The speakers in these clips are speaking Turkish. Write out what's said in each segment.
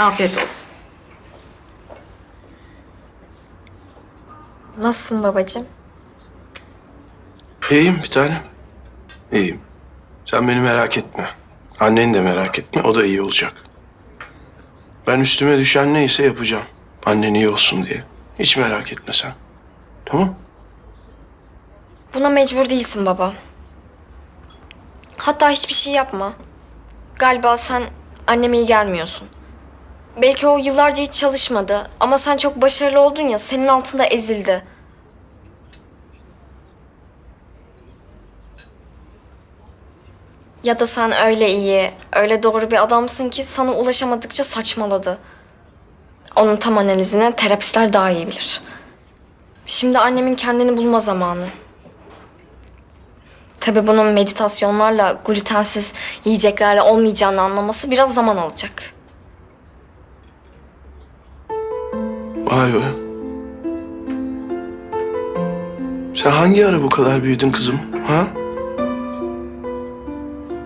Afiyet olsun. Nasılsın babacığım? İyiyim bir tanem. İyiyim. Sen beni merak etme. Anneni de merak etme. O da iyi olacak. Ben üstüme düşen neyse yapacağım. Annen iyi olsun diye. Hiç merak etme sen. Tamam? Buna mecbur değilsin baba. Hatta hiçbir şey yapma. Galiba sen anneme iyi gelmiyorsun. Belki o yıllarca hiç çalışmadı ama sen çok başarılı oldun ya senin altında ezildi. Ya da sen öyle iyi, öyle doğru bir adamsın ki sana ulaşamadıkça saçmaladı. Onun tam analizini terapistler daha iyi bilir. Şimdi annemin kendini bulma zamanı. Tabii bunun meditasyonlarla, glutensiz yiyeceklerle olmayacağını anlaması biraz zaman alacak. Vay be. Sen hangi ara bu kadar büyüdün kızım? Ha?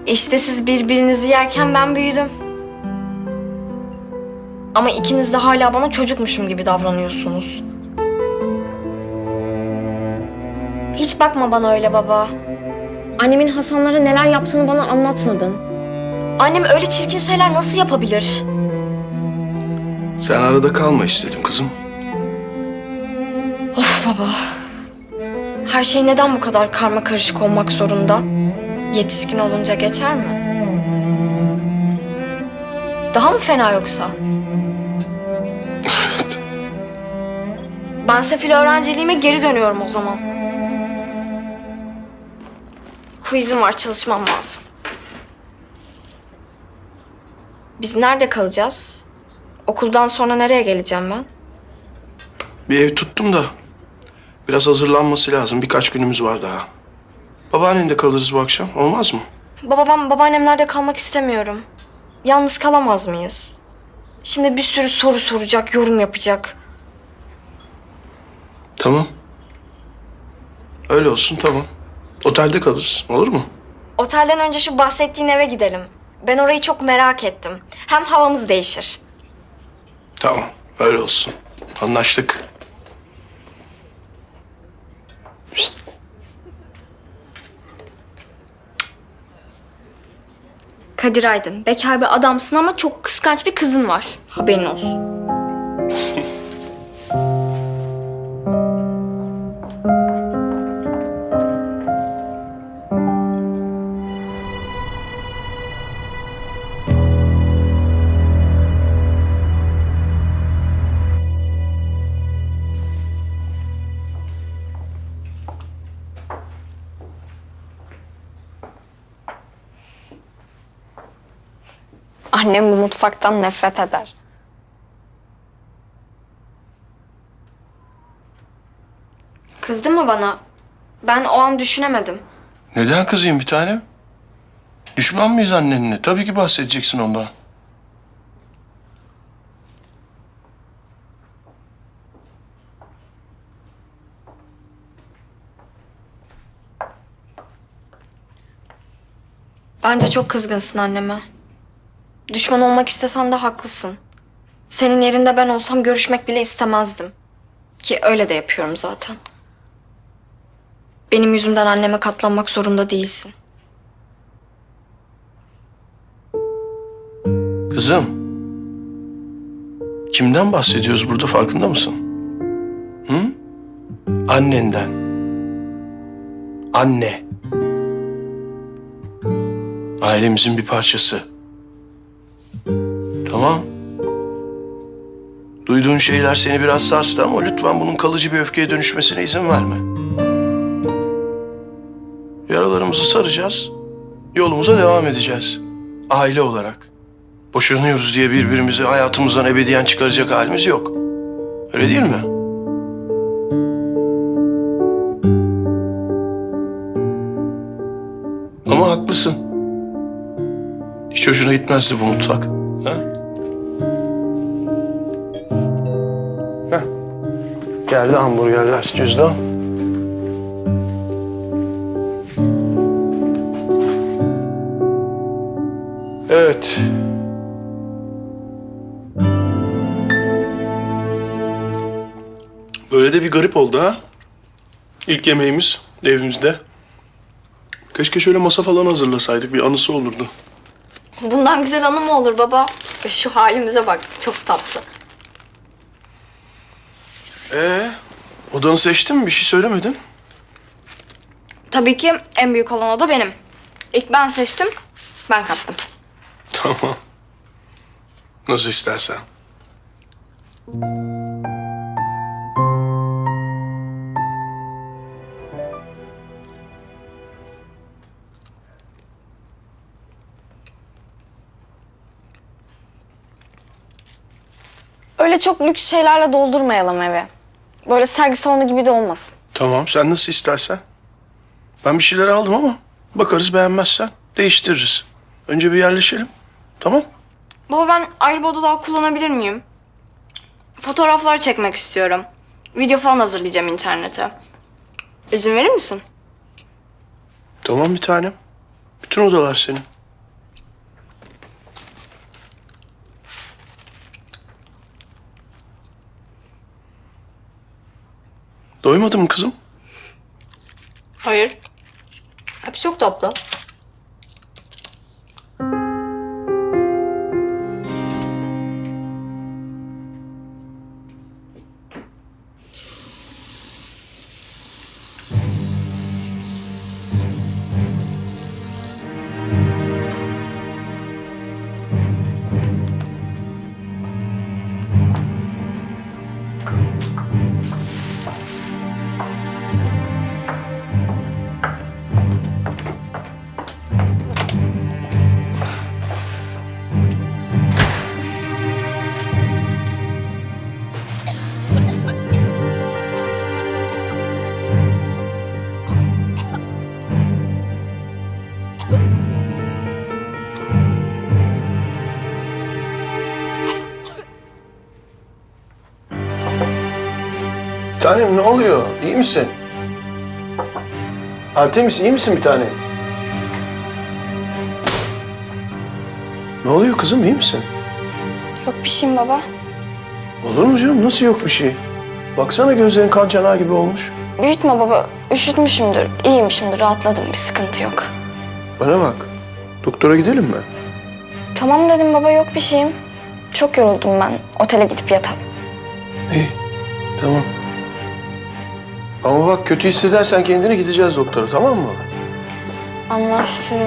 İşte siz birbirinizi yerken ben büyüdüm. Ama ikiniz de hala bana çocukmuşum gibi davranıyorsunuz. Hiç bakma bana öyle baba. Annemin Hasanlara neler yaptığını bana anlatmadın. Annem öyle çirkin şeyler nasıl yapabilir? Sen arada kalma istedim kızım. Of baba. Her şey neden bu kadar karma karışık olmak zorunda? Yetişkin olunca geçer mi? Daha mı fena yoksa? Evet. Ben sefil öğrenciliğime geri dönüyorum o zaman. Quizim var, çalışmam lazım. Biz nerede kalacağız? Okuldan sonra nereye geleceğim ben? Bir ev tuttum da biraz hazırlanması lazım. Birkaç günümüz var daha. Babaannende kalırız bu akşam. Olmaz mı? Baba ben babaannemlerde kalmak istemiyorum. Yalnız kalamaz mıyız? Şimdi bir sürü soru soracak, yorum yapacak. Tamam. Öyle olsun tamam. Otelde kalırız. Olur mu? Otelden önce şu bahsettiğin eve gidelim. Ben orayı çok merak ettim. Hem havamız değişir. Tamam. Öyle olsun. Anlaştık. Pişt. Kadir Aydın, bekar bir adamsın ama çok kıskanç bir kızın var. Haberin olsun. Annem bu mutfaktan nefret eder. Kızdı mı bana? Ben o an düşünemedim. Neden kızayım bir tanem? Düşman mıyız annenle? Tabii ki bahsedeceksin ondan. Bence çok kızgınsın anneme. Düşman olmak istesen de haklısın. Senin yerinde ben olsam görüşmek bile istemezdim. Ki öyle de yapıyorum zaten. Benim yüzümden anneme katlanmak zorunda değilsin. Kızım. Kimden bahsediyoruz burada farkında mısın? Hı? Annenden. Anne. Ailemizin bir parçası. Tamam. Duyduğun şeyler seni biraz sarstı ama lütfen bunun kalıcı bir öfkeye dönüşmesine izin verme. Yaralarımızı saracağız. Yolumuza devam edeceğiz. Aile olarak. Boşanıyoruz diye birbirimizi hayatımızdan ebediyen çıkaracak halimiz yok. Öyle değil mi? Ama haklısın. Hiç hoşuna gitmezdi bu mutfak. Ha? Geldi hamburgerler, cüzdan. Evet. Böyle de bir garip oldu ha. İlk yemeğimiz evimizde. Keşke şöyle masa falan hazırlasaydık. Bir anısı olurdu. Bundan güzel anı mı olur baba? Şu halimize bak. Çok tatlı. Ee, odanı seçtin mi? Bir şey söylemedin. Tabii ki en büyük olan oda benim. İlk ben seçtim, ben kaptım. Tamam. Nasıl istersen. Öyle çok lüks şeylerle doldurmayalım evi. Böyle sergi salonu gibi de olmasın. Tamam, sen nasıl istersen. Ben bir şeyler aldım ama bakarız beğenmezsen değiştiririz. Önce bir yerleşelim. Tamam? Baba ben ayrı bir oda daha kullanabilir miyim? Fotoğraflar çekmek istiyorum. Video falan hazırlayacağım internete. İzin verir misin? Tamam bir tanem. Bütün odalar senin. Doymadın mı kızım? Hayır. Hepsi çok tatlı. Tanem ne oluyor? İyi misin? Artemis iyi misin bir tanem? Ne oluyor kızım iyi misin? Yok bir şeyim baba. Olur mu canım nasıl yok bir şey? Baksana gözlerin kan çanağı gibi olmuş. Büyütme baba. Üşütmüşümdür. İyiyim şimdi. Rahatladım. Bir sıkıntı yok. Bana bak. Doktora gidelim mi? Tamam dedim baba. Yok bir şeyim. Çok yoruldum ben. Otele gidip yatalım. İyi. Tamam. Ama bak kötü hissedersen kendini gideceğiz doktora tamam mı? Anlaştık.